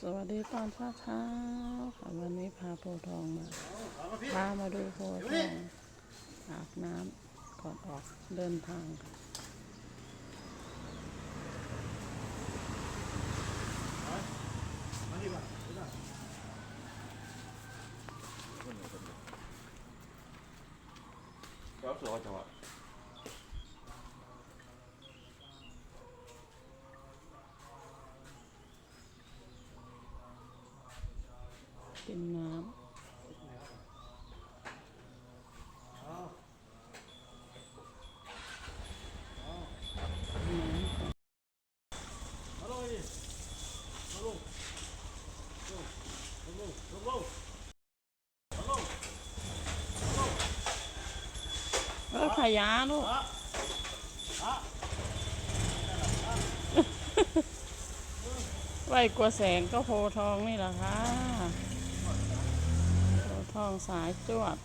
สวัสดีตอนเช้าเช้าค่ะวันนี้พาโพทองมาพามาดูโพทองอาบน้ำก่อนออกเดินทางค่ะแล้วสวยจังวะ กินน้ำเออขยะลูกไว้กลัวแสงก็โพธิ์ทองนี่แหละค่ะโพธิ์ทอง สายจวด